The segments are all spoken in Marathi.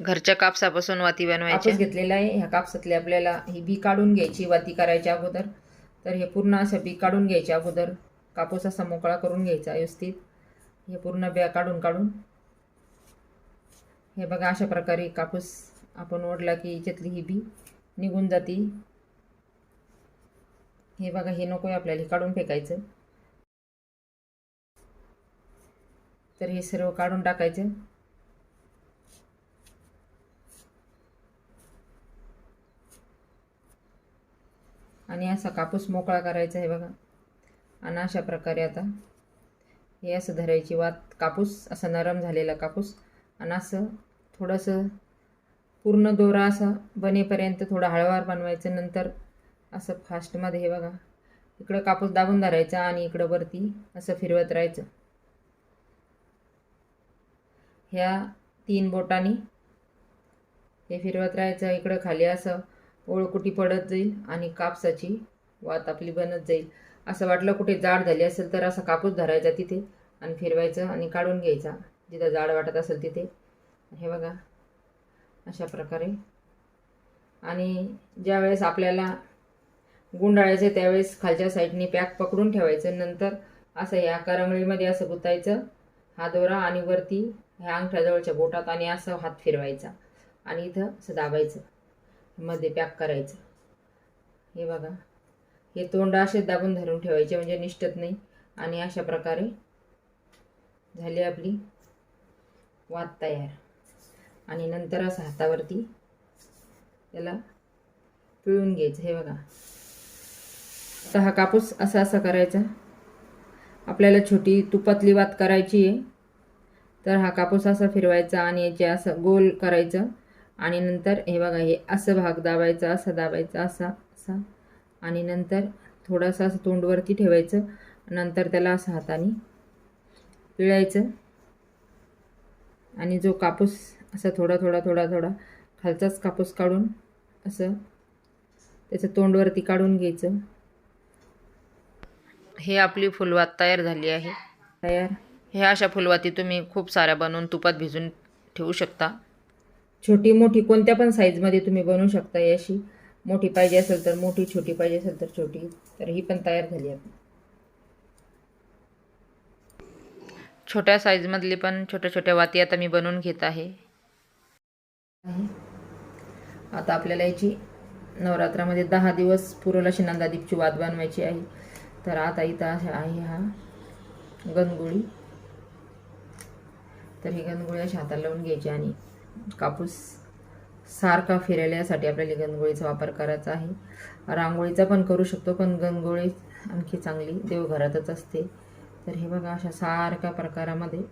घरच्या कापसापासून वाती बनवायची कापूस घेतलेला आहे. ह्या कापसातली आपल्याला ही बी काढून घ्यायची वाती करायच्या अगोदर. तर हे पूर्ण असं बी काढून घ्यायच्या अगोदर. कापूस असा मोकळा करून घ्यायचा व्यवस्थित. हे पूर्ण ब्या काढून काढून. हे बघा अशा प्रकारे कापूस आपण ओढला की याच्यातली ही बी निघून जाते. हे बघा हे नको आहे आपल्याला काढून फेकायचं. तर हे सर्व काढून टाकायचं. आणि असा कापूस मोकळा करायचा आहे बघा. आणि अशा प्रकारे आता हे असं धरायची वात कापूस असा नरम झालेला कापूस. आणि असं थोडंसं पूर्ण दोरा असा बनेपर्यंत थोडा हळवार बनवायचं. नंतर असं फास्टमध्ये हे बघा इकडं कापूस दाबून धरायचा आणि इकडं वरती असं फिरवत राहायचं. ह्या तीन बोटांनी हे फिरवत राहायचं. इकडं खाली असं ओळकुटी पडत जाईल आणि कापसाची वात आपली बनत जाईल. असं वाटलं कुठे जाड झाली असेल तर असा कापूस धरायचा तिथे आणि फिरवायचं आणि काढून घ्यायचा. जिथं जाड वाटत असेल तिथे. हे बघा. अशा प्रकारे. आणि ज्यावेळेस आपल्याला गुंडाळायचं त्यावेळेस खालच्या साईडने पॅक पकडून ठेवायचं. नंतर असं या करंगळीमध्ये असं गुतायचं. हा दोरा आणि वरती ह्या अंगठ्याजवळच्या बोटात आणि असं हात फिरवायचा. आणि इथं असं दाबायचं. मध्ये पॅक करायचं. हे बघा. हे तोंड असे दाबून धरून ठेवायचे म्हणजे निष्ठत नाही. आणि अशा प्रकारे झाली आपली वात तयार. आणि नंतर असं हातावरती त्याला पिळून घ्यायचं. हे बघा. आता हा कापूस असा असा करायचा. आपल्याला छोटी तुपातली वात करायची आहे. तर हा कापूस असा फिरवायचा आणि याचे असं गोल करायचं. आणि नंतर हे बघा हे असं भाग दाबायचा असा दाबायचा असा असा. आणि नंतर थोडासा असं तोंडवरती ठेवायचं. नंतर त्याला असं हाताने पिळायचं. आणि जो कापूस असा थोडा थोडा थोडा थोडा खालचाच कापूस काढून असं त्याचं तोंडवरती काढून घ्यायचं. हे आपली फुलवात तयार झाली आहे. तयार. हे अशा फुलवाती तुम्ही खूप साऱ्या बनवून तुपात भिजून ठेवू शकता. छोटी मोठी कोणत्या पण साईजमध्ये तुम्ही बनवू शकता अशी मोठी पाहिजे असेल तर मोठी छोटी पाहिजे असेल तर छोटी. तर ही पण तयार झाली आहे. छोट्या साईजमधली पण छोट्या छोट्या वाती आता मी बनवून घेत आहे. आता आपल्याला याची नवरात्रामध्ये दहा दिवस अशी नंदादीपची वाद बनवायची आहे. तर आता इथं आहे हा गणगोळी. तर ही गणगोळी अशी हाताला लावून घ्यायची आणि कापूस सारखा फिरायला यासाठी आपल्याला गणगोळीचा वापर करायचा आहे. रांगोळीचा पण करू शकतो पण गणगोळी आणखी चांगली. देवघरातच असते. तर हे बघा अशा सारख्या प्रकारामध्ये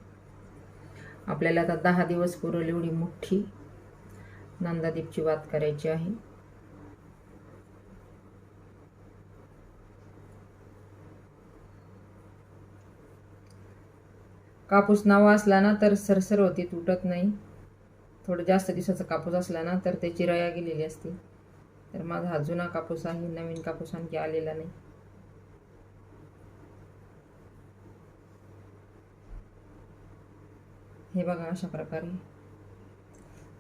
आपल्याला आता दहा दिवस पुरवली एवढी मोठी नंदादीपची वात करायची आहे. कापूस नावा असला ना तर सरसर होती तुटत नाही. थोडं जास्त दिवसाचा कापूस असला ना तर त्याची रया गेलेली असते. तर माझा हा जुना कापूस आहे नवीन कापूस आणखी आलेला नाही. हे बघा अशा प्रकारे.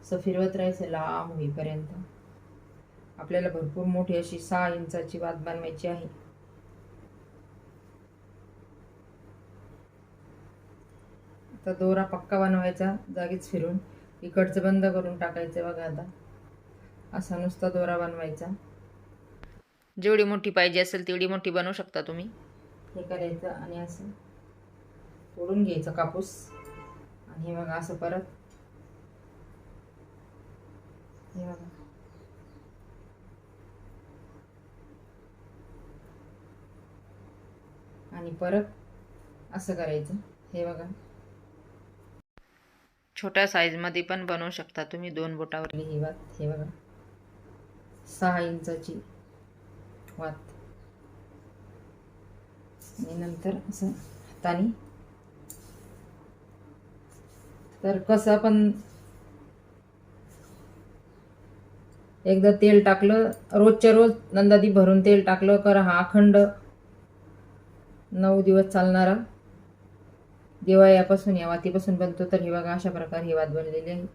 असं फिरवत राहायचं लांब होईपर्यंत. आपल्याला भरपूर मोठी अशी सहा इंचाची वाद बनवायची आहे. आता दोरा पक्का बनवायचा जागीच फिरून. इकडचं बंद करून टाकायचं बघा आता. असा नुसता दोरा बनवायचा. जेवढी मोठी पाहिजे असेल तेवढी मोठी बनवू शकता तुम्ही. हे करायचं आणि असं तोडून घ्यायचं कापूस. आणि हे बघा असं परत. हे बघा. आणि परत असं करायचं. हे बघा. छोट्या साईजमध्ये पण बनवू शकता तुम्ही दोन बोटावर. ही वात हे बघा. सहा इंचाची वात. आणि नंतर असं हाताने. तर कसं पण एकदा तेल टाकलं रोजच्या रोज नंदादी भरून तेल टाकलं कर हा अखंड नऊ दिवस चालणारा दिवाळीपासून या वातीपासून बनतो तर हे बघा अशा प्रकारे ही वात बनलेली आहे.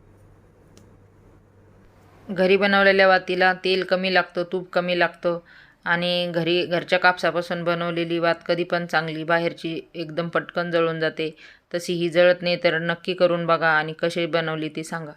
घरी बनवलेल्या वातीला तेल कमी लागतं तूप कमी लागतं आणि घरी घरच्या कापसापासून बनवलेली वात कधी पण चांगली बाहेरची एकदम पटकन जळून जाते. तशी ही जळत नाही तर नक्की करून बघा आणि कशी बनवली ती सांगा.